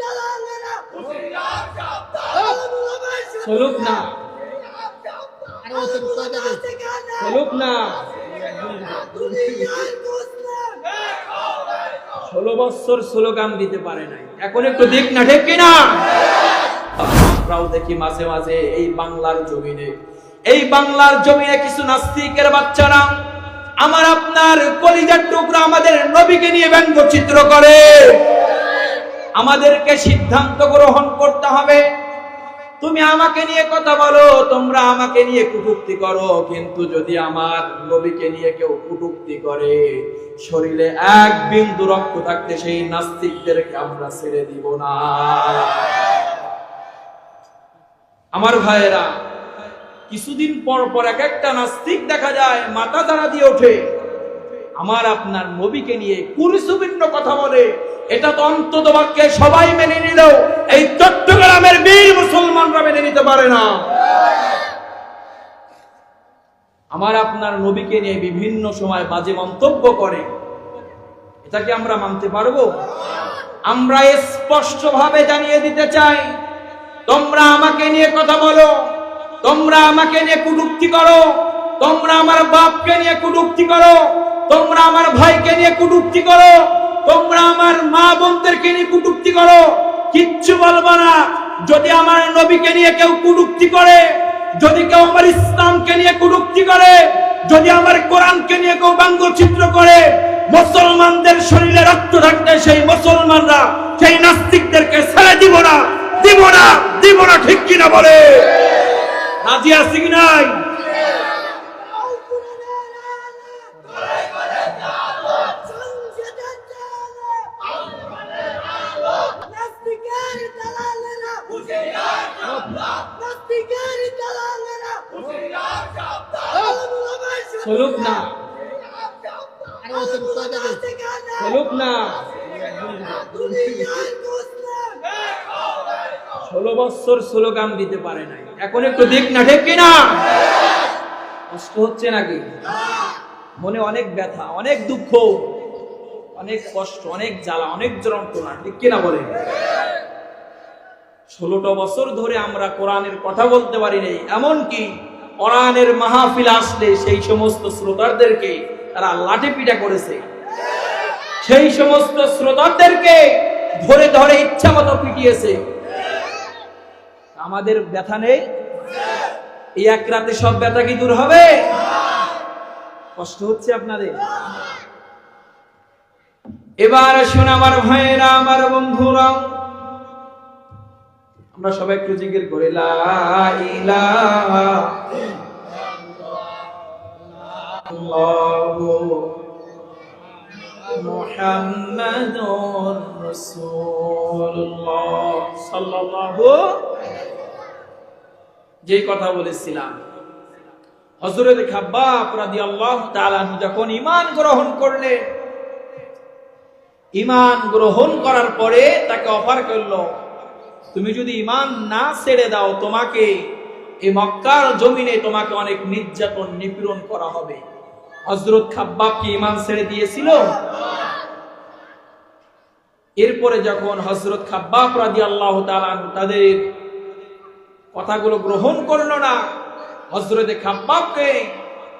দালালেরা না ষোলো বছর স্লোগান দিতে পারে নাই। এখন একটু দিক না ঠিক কিনা? আমরাও দেখি মাঝে মাঝে এই বাংলার জমিনে। এই বাংলার জমিনে কিছু নাস্তিকের বাচ্চারা আমার আপনার কলিজার টুকরা নবীকে নিয়ে ব্যঙ্গচিত্র করে। আমাদেরকে সিদ্ধান্ত গ্রহণ করতে হবে। তুমি আমাকে নিয়ে কথা বলো, তোমরা আমাকে নিয়ে কটূক্তি করো, কিন্তু যদি আমার নবীকে নিয়ে কেউ কটূক্তি করে, শরীরে এক বিন্দু রক্ত থাকতে সেই নাস্তিকদেরকে আমরা ছেড়ে দিব না। আমার ভাইয়েরা, কিছুদিন পর পর এক একটা নাস্তিক দেখা যায়, মাথা দাঁড়া দিয়ে ওঠে। আমার আপনার নবীকে নিয়ে কুরুসুবিন্ন কথা বলে? এটা তো অন্তত বাক্যে সবাই মেনে নিল। এই চট্টগ্রামের বীর মুসলমানরা মেনে নিতে পারে না। আমার আপনার নবীকে নিয়ে বিভিন্ন সময় বাজে মন্তব্য করে। এটাকে আমরা মানতে পারব? আমরা স্পষ্ট ভাবে জানিয়ে দিতে চাই, তোমরা আমাকে নিয়ে কথা বলো, তোমরা আমাকে নিয়ে কুটুক্তি করো, তোমরা আমার বাপকে নিয়ে কুটুক্তি করো। তোমরা আমার ভাইকে নিয়ে কুটুক্তি করো। তোমরা আমার মা বোনদেরকে নিয়ে কুটুক্তি করো। কিচ্ছু বলব না। যদি আমার নবীকে নিয়ে কেউ কুটুক্তি করে, যদি কেউ আমার ইসলামকে নিয়ে কুটুক্তি করে, যদি আমার কোরআনকে নিয়ে কেউ ব্যঙ্গচিত্র করে, মুসলমানদের শরীরে রক্ত থাকতে সেই মুসলমানরা, সেই নাস্তিকদেরকে ছেড়ে দিব না। দিব না দিব না, ঠিক কিনা বলে? রাজি কি নাই? চলুক না। চলুক না। ষোলো বছর স্লোগান দিতে পারে নাই। এখন একটু দিক না ঠিক কিনা? কষ্ট হচ্ছে নাকি? মনে অনেক ব্যথা অনেক দুঃখ অনেক কষ্ট অনেক জ্বালা অনেক যন্ত্রণা ঠিক কিনা বলে? ষোলোটা বছর ধরে আমরা কোরআনের কথা বলতে পারি নাই এমনকি কোরআনের মাহফিল আসলে সেই সমস্ত শ্রোতাদেরকে তারা লাঠি পিটা করেছে। সেই সমস্ত শ্রোতাদেরকে ধরে ধরে ইচ্ছা মতো পিটিয়েছে। আমাদের ব্যথা নেই? এই এক রাতে সব ব্যথা কি দূর হবে? কষ্ট হচ্ছে আপনাদের? এবার আসুন আমার ভাইয়েরা, আমার বন্ধুরা আমরা সবাই একটু জিজ্ঞেস করি যে কথা বলেছিলাম, হযরত খাব্বাব রাদিয়াল্লাহু তাআলা যখন ঈমান গ্রহণ করলেন, ঈমান গ্রহণ করার পরে তাকে অফার করল তুমি যদি ঈমান না ছেড়ে দাও, তোমাকে এই মক্কার জমিনে তোমাকে অনেক নির্যাতন, নিপীড়ন করা হবে। হযরত খাব্বাব কি ঈমান ছেড়ে দিয়েছিল? এরপরে যখন হযরত খাব্বাব তাআলা আনহু তাদের কথাগুলো গ্রহণ করল না হজরতে খাব্বাবকে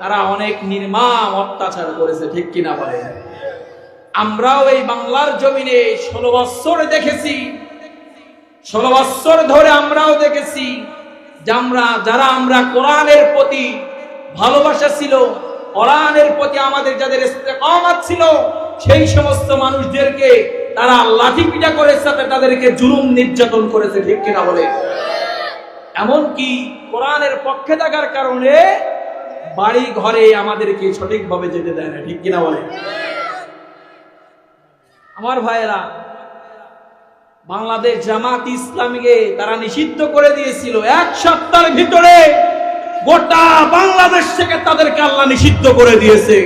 তারা অনেক নির্মাম অত্যাচার করেছে, ঠিক কিনা বলে আমরাও এই বাংলার জমিনে ষোলো বৎসর দেখেছি ষোলো বৎসর ধরে আমরাও দেখেছি আমরা, যারা আমরা কোরআনের প্রতি ভালোবাসা ছিল কোরআনের প্রতি আমাদের যাদের ইস্তেকামাত ছিল, সেই সমস্ত মানুষদেরকে তারা লাঠি পিটা করে সাথে তাদেরকে জুলুম নির্যাতন করেছে, ঠিক কিনা বলে? এমনকি কোরআনের পক্ষে থাকার কারণে বাড়ি ঘরে আমাদেরকে সঠিকভাবে যেতে দেয় না, ঠিক কিনা বলে? আমার ভাইয়েরা বাংলাদেশ জামাত ইসলামীকে তারা নিষিদ্ধ করে দিয়েছিল। এক সপ্তাহের ভিতরে গোটা বাংলাদেশ থেকে তাদেরকে আল্লাহ নিষিদ্ধ করে দিয়েছে।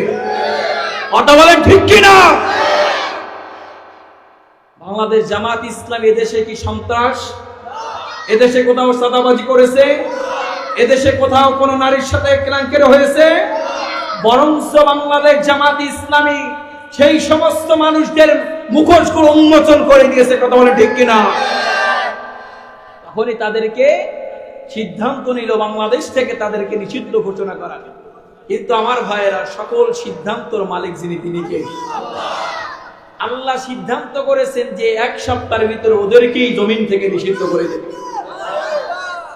কথা বলে ঠিক কিনা? বাংলাদেশ জামাত ইসলাম এদেশে কি সন্ত্রাস? এদেশে কোথাও সাদাবাজি করেছে? এদেশে কোথাও কোনো নারীর সাথে ক্রাঙ্কের হয়েছে? বরঞ্চ বাংলাদেশ জামাত ইসলামী সেই সমস্ত মানুষদের মুখোশগুলো উন্মোচন করে দিয়েছে, কথা বলে ঠিক কিনা? তাহলে তাদেরকে সিদ্ধান্ত নিল বাংলাদেশ থেকে তাদেরকে নিষিদ্ধ ঘোষণা করা। কিন্তু আমার ভাইয়েরা, সকল সিদ্ধান্তর মালিক যিনি, তিনি কে? আল্লাহ সিদ্ধান্ত করেছেন যে এক সপ্তাহের ভিতরে ওদেরকেই জমিন থেকে নিষিদ্ধ করে দেবে।